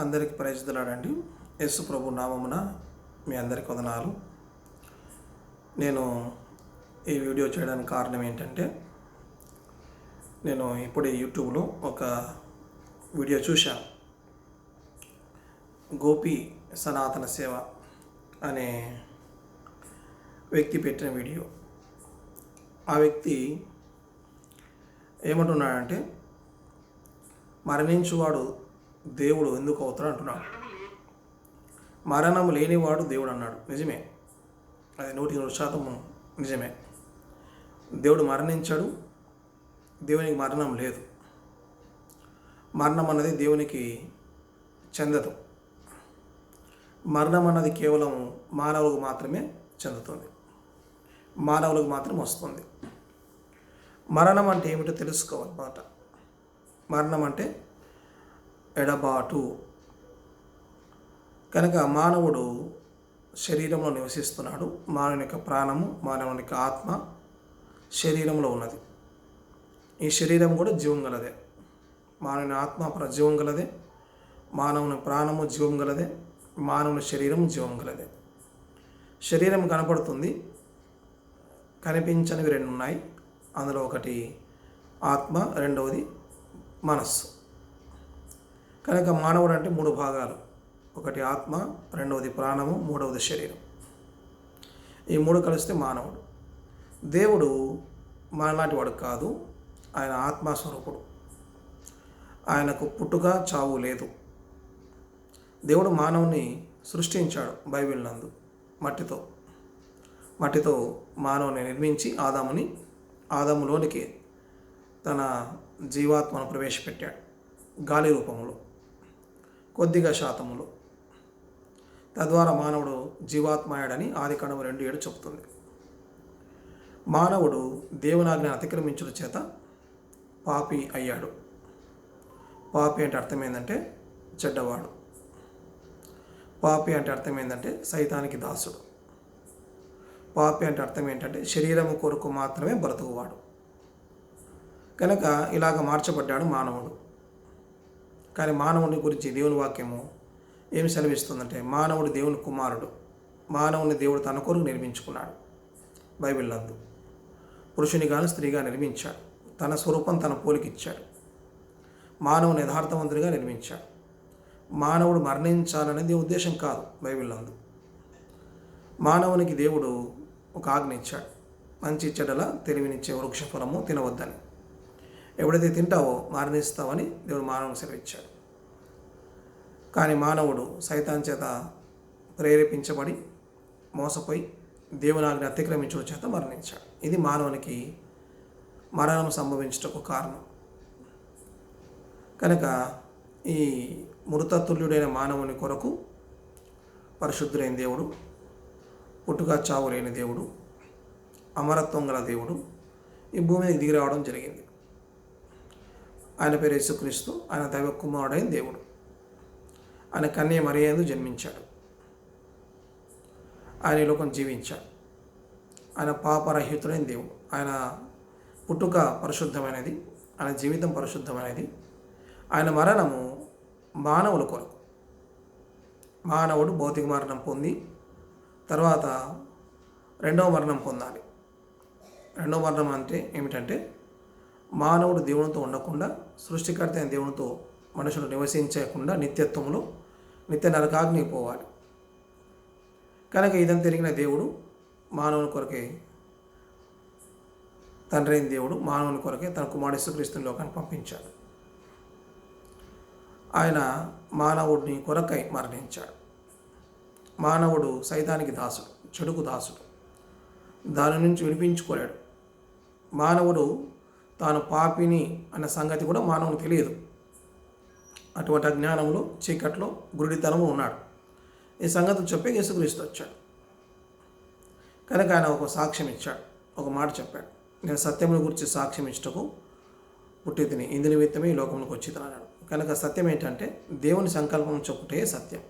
అందరికి ప్రయత్నాడండి యస్సు ప్రభు నామమున మీ అందరికి వదనాలు. నేను ఈ వీడియో చేయడానికి కారణం ఏంటంటే నేను ఇప్పుడే యూట్యూబ్లో ఒక వీడియో చూశాను గోపి సనాతన సేవ అనే వ్యక్తి పెట్టిన వీడియో. ఆ వ్యక్తి ఏమంటున్నాడంటే మరణించువాడు దేవుడు ఎందుకు అవుతాడు అంటున్నాడు. మరణం లేనివాడు దేవుడు అన్నాడు. నిజమే. అది నూటి నూరు శాతం నిజమే. దేవుడు మరణించాడు. దేవునికి మరణం లేదు. మరణం అన్నది దేవునికి చెందదు. మరణం అన్నది కేవలం మానవులకు మాత్రమే చెందుతుంది. మానవులకు మాత్రం వస్తుంది. మరణం అంటే ఏమిటో తెలుసుకోవాలన్నమాట. మరణం అంటే ఎడబాటు. కనుక మానవుడు శరీరంలో నివసిస్తున్నాడు. మానవుని యొక్క ప్రాణము మానవుని యొక్క ఆత్మ శరీరంలో ఉన్నది. ఈ శరీరం కూడా జీవం గలదే. మానవుని ఆత్మ జీవం గలదే. మానవుని ప్రాణము జీవం గలదే. మానవుని శరీరం జీవం గలదే. శరీరం కనపడుతుంది. కనిపించనివి రెండు ఉన్నాయి అందులో ఒకటి ఆత్మ రెండవది మనస్సు. కనుక మానవుడు అంటే మూడు భాగాలు. ఒకటి ఆత్మ రెండవది ప్రాణము మూడవది శరీరం. ఈ మూడు కలిస్తే మానవుడు. దేవుడు మనలాంటి వాడు కాదు. ఆయన ఆత్మస్వరూపుడు. ఆయనకు పుట్టుక చావు లేదు. దేవుడు మానవుని సృష్టించాడు బైబిల్ నందు మట్టితో. మట్టితో మానవుని నిర్మించి ఆదాముని ఆదాములోనికి తన జీవాత్మను ప్రవేశపెట్టాడు. గాలి రూపంలో. కొద్దిగా శాతములు. తద్వారా మానవుడు జీవాత్మయాడని ఆది కణము రెండు ఏడు చెబుతుంది. మానవుడు దేవునాజ్ఞను అతిక్రమించడం చేత పాపి అయ్యాడు. పాపి అంటే అర్థం ఏంటంటే చెడ్డవాడు. పాపి అంటే అర్థం ఏంటంటే సైతానికి దాసుడు. పాపి అంటే అర్థం ఏంటంటే శరీరము కొరకు మాత్రమే బ్రతుకువాడు. కనుక ఇలాగ మార్చబడ్డాడు మానవుడు. కానీ మానవుని గురించి దేవుని వాక్యము ఏమి సెలవిస్తుందంటే మానవుడు దేవుని కుమారుడు. మానవుని దేవుడు తన కొరకు నిర్మించుకున్నాడు. బైబిల్ అందు పురుషుని కాను స్త్రీగా నిర్మించాడు. తన స్వరూపం తన పోలికిచ్చాడు. మానవుని యథార్థవంతుడిగా నిర్మించాడు. మానవుడు మరణించాలనేది ఉద్దేశం కాదు బైబిల్ అందు మానవునికి దేవుడు ఒక ఆజ్ఞ ఇచ్చాడు. మంచి చెడల తెలివినిచ్చే వృక్ష ఫలము తినవద్దని. ఎవడైతే తింటావో మరణిస్తావని దేవుడు మానవుని సెలవిచ్చాడు. కానీ మానవుడు సైతాన్ చేత ప్రేరేపించబడి మోసపోయి దేవునాగ్ని అతిక్రమించడం చేత మరణించాడు. ఇది మానవునికి మరణం సంభవించటకు కారణం. కనుక ఈ మృతతుల్యుడైన మానవుని కొరకు పరిశుద్ధులైన దేవుడు పుట్టుక చావు లేని దేవుడు అమరత్వం గల దేవుడు ఈ భూమి మీదకి దిగి రావడం జరిగింది. ఆయన పేరు యేసుక్రీస్తు. ఆయన దైవ కుమారుడైన దేవుడు. ఆయన కన్య మరియందు జన్మించాడు. ఆయన లోకం జీవించాడు. ఆయన పాపరహితుడైన దేవుడు. ఆయన పుట్టుక పరిశుద్ధమైనది. ఆయన జీవితం పరిశుద్ధమైనది. ఆయన మరణము మానవుల కొరకు. మానవుడు భౌతిక మరణం పొంది తర్వాత రెండవ మరణం పొందాలి. రెండవ మరణం అంటే ఏమిటంటే మానవుడు దేవునితో ఉండకుండా సృష్టికర్త అయిన దేవునితో మనుషులు నివసించకుండా నిత్యత్వంలో నిత్య నరకాగ్ని పోవాలి. కనుక ఇదంతా తిరిగిన దేవుడు మానవుని కొరకే తండ్రి అయిన దేవుడు మానవుని కొరకే తన కుమారుడు యేసుక్రీస్తుని లోకానికి పంపించాడు. ఆయన మానవుడిని కొరకై మరణించాడు. మానవుడు సైతానికి దాసుడు చెడుకు దాసుడు. దాని నుంచి వినిపించుకోలేడు మానవుడు తాను పాపిని అన్న సంగతి కూడా మానవునికి తెలియదు. అటువంటి అజ్ఞానంలో చీకట్లో గురుడితనము ఉన్నాడు. ఈ సంగతి చెప్పి యేసుక్రీస్తు వచ్చాడు. కనుక ఆయన ఒక సాక్ష్యం ఇచ్చాడు. ఒక మాట చెప్పాడు. నేను సత్యమును గురించి సాక్ష్యం ఇచ్చటకు పుట్టి తిని ఇందు నిమిత్తమే ఈ లోకంలోకి వచ్చి అన్నాడు. కనుక సత్యం ఏంటంటే దేవుని సంకల్పం చెప్పుటే సత్యం.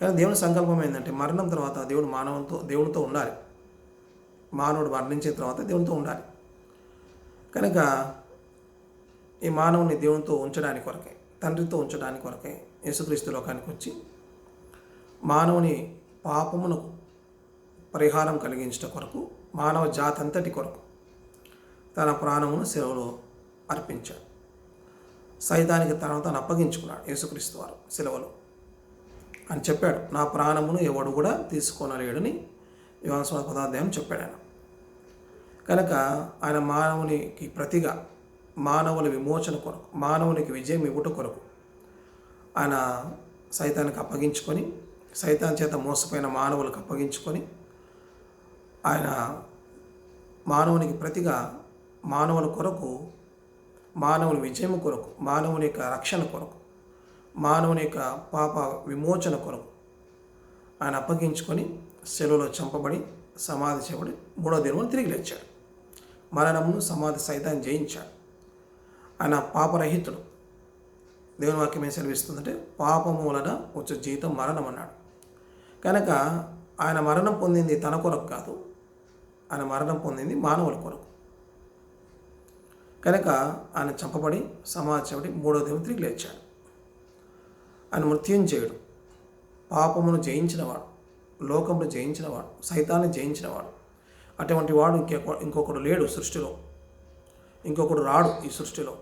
కానీ దేవుని సంకల్పం ఏంటంటే మరణం తర్వాత దేవుడు మానవంతో దేవునితో ఉండాలి. మానవుడు మరణించిన తర్వాత దేవునితో ఉండాలి. కనుక ఈ మానవుని దేవునితో ఉంచడానికి కొరకే తండ్రితో ఉంచడానికి కొరకే యేసుక్రీస్తు లోకానికి వచ్చి మానవుని పాపమును పరిహారం కలిగించట కొరకు మానవ జాతి అంతటి కొరకు తన ప్రాణమును సెలవులో అర్పించాడు. సైతానికి తనను తాను అప్పగించుకున్నాడు యేసుక్రీస్తు వారు సెలవులో. అని చెప్పాడు నా ప్రాణమును ఎవడు కూడా తీసుకోనలేడని యోగస్వామి పదార్థం చెప్పాడు ఆయన. కనుక ఆయన మానవునికి ప్రతిగా మానవుల విమోచన కొరకు మానవునికి విజయం ఇవ్వట కొరకు ఆయన సైతానికి అప్పగించుకొని సైతాన్ చేత మోసపోయిన మానవులకు అప్పగించుకొని ఆయన మానవునికి ప్రతిగా మానవుల కొరకు మానవుని విజయం కొరకు మానవుని యొక్క రక్షణ కొరకు మానవుని యొక్క పాప విమోచన కొరకు ఆయన అప్పగించుకొని సెలవులో చంపబడి సమాధి చేయబడి మూడో దినమును తిరిగి లేచాడు. మరణమును సమాధి సైతాన్ని జయించాడు. ఆయన పాపరహితుడు. దేవుని వాక్యం ఏం సెలవిస్తుందంటే పాపము వలన వచ్చే జీవితం మరణం అన్నాడు కనుక ఆయన మరణం పొందింది తన కొరకు కాదు ఆయన మరణం పొందింది మానవుల కొరకు. కనుక ఆయన చంపబడి సమాధి చేయబడి మూడో దేవుని తిరిగి లేచాడు. ఆయన మృత్యుంజయుడు పాపమును జయించినవాడు లోకమును జయించినవాడు సైతాన్ని జయించినవాడు. అటువంటి వాడు ఇంకే ఇంకొకడు లేడు సృష్టిలో. ఇంకొకడు రాడు ఈ సృష్టిలో.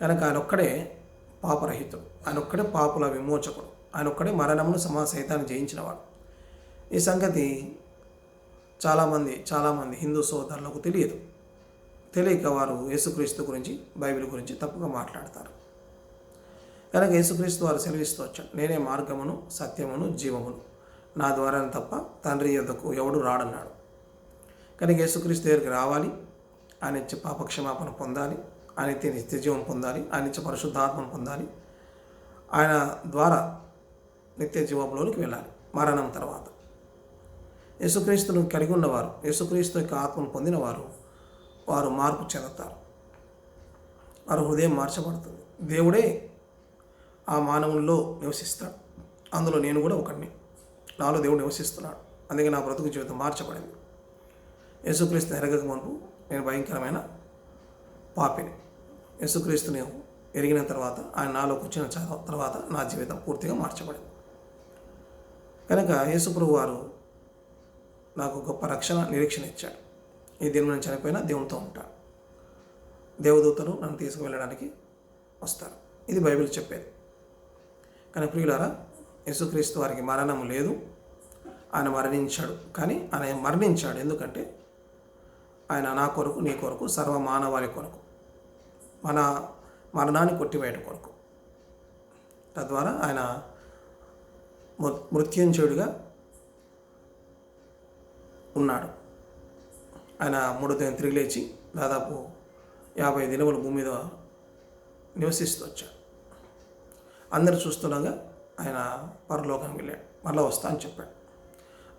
కనుక ఆయన ఒక్కడే పాపరహితుడు. ఆయన ఒక్కడే పాపుల విమోచకుడు. ఆయన ఒక్కడే మరణమును సమాసైతాన్ని జయించినవాడు. ఈ సంగతి చాలామంది చాలామంది హిందూ సోదరులకు తెలియదు. తెలియక వారు యేసుక్రీస్తు గురించి బైబిల్ గురించి తప్పుగా మాట్లాడతారు. కనుక యేసుక్రీస్తు వారు సెలవిస్తూ వచ్చాడు నేనే మార్గమును సత్యమును జీవమును. నా ద్వారా తప్ప తండ్రి యొద్దకు ఎవడు రాడన్నాడు. కనుక యేసుక్రీస్తు దగ్గరికి రావాలి. ఆయన ఇచ్చే పాపక్షమాపణ పొందాలి. ఆయన ఇచ్చే నిత్యజీవం పొందాలి. ఆయన ఇచ్చే పరిశుద్ధాత్మను పొందాలి. ఆయన ద్వారా నిత్య జీవంలోనికి వెళ్ళాలి. మరణం తర్వాత. యేసుక్రీస్తును కలిగి ఉన్నవారు యేసుక్రీస్తు యొక్క ఆత్మను పొందినవారు వారు మార్పు చెందుతారు. వారు హృదయం మార్చబడుతుంది. దేవుడే ఆ మానవుల్లో నివసిస్తాడు. అందులో నేను కూడా ఒకడిని. నాలో దేవుడు నివసిస్తున్నాడు. అందుకే నా బ్రతుకు జీవితం మార్చబడింది. యేసుక్రీస్తు ఎరగక మునుపు నేను భయంకరమైన పాపిని. యేసుక్రీస్తుని ఎరిగిన తర్వాత ఆయన నాలో కూర్చున్న తర్వాత నా జీవితం పూర్తిగా మార్చబడింది. కనుక యేసుప్రభు వారు నాకు గొప్ప రక్షణ నిరీక్షణ ఇచ్చాడు. ఈ దినం నేను చనిపోయినా దేవునితో ఉంటాను. దేవదూతలు నన్ను తీసుకువెళ్ళడానికి వస్తారు. ఇది బైబిల్ చెప్పేది. కానీ ప్రియులారా యేసుక్రీస్తు వారికి మరణం లేదు. ఆయన మరణించాడు. కానీ ఆయన మరణించాడు. ఎందుకంటే ఆయన నా కొరకు నీ కొరకు సర్వ మానవాళి కొరకు మన మరణాన్ని కొట్టివేయడం కొరకు. తద్వారా ఆయన మృత్యుంజయుడిగా ఉన్నాడు. ఆయన మూడో దిన తిరిగి లేచి దాదాపు యాభై దినములు భూమి మీద నివసిస్తూ వచ్చాడు. అందరు చూస్తుండగా ఆయన పరలోకానికి వెళ్ళాడు. మరలా వస్తా అని చెప్పాడు.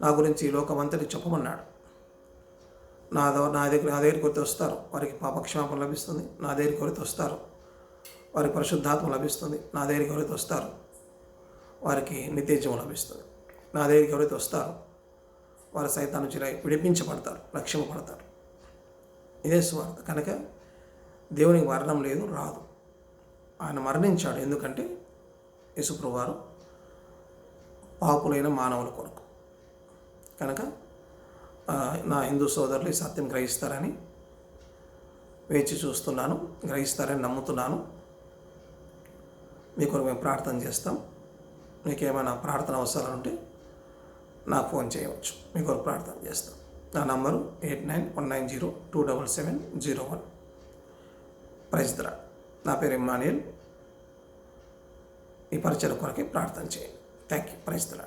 నా గురించి ఈ లోకం అంతటి చెప్పమన్నాడు. నా ద- నా దగ్గర నా దగ్గరికి వస్తే వస్తారు. వారికి పాపక్షమాపణ లభిస్తుంది. నా దగ్గరికి ఎవరైతే వస్తారు. వారికి పరిశుద్ధాత్మ లభిస్తుంది. నా దగ్గరికి ఎవరైతే వస్తారు. వారికి నిత్యజీవం లభిస్తుంది. నా దగ్గరికి ఎవరైతే వస్తారో. వారు సైతాన్ని నుంచి విడిపించబడతారు రక్షింపబడతారు. ఇదే స్వార్థ కనుక దేవునికి మరణం లేదు రాదు. ఆయన మరణించాడు. ఎందుకంటే యేసుప్రభు వారు పాపులైన మానవుల కొరకు. కనుక నా హిందూ సోదరులు ఈ సత్యం గ్రహిస్తారని వేచి చూస్తున్నాను గ్రహిస్తారని నమ్ముతున్నాను. మీ కొరకు మేము ప్రార్థన చేస్తాం. మీకు ఏమైనా ప్రార్థన అవసరాలు ఉంటే నాకు ఫోన్ చేయవచ్చు. మీ కొరకు ప్రార్థన చేస్తాం. నా number eight nine one nine zero two double seven zero one. ప్రైజ్దరా నా పేరు ఇమ్మానియల్. ఈ పరిచయం కొరకే ప్రార్థన చేయండి. Thank you ప్రైజ్దరా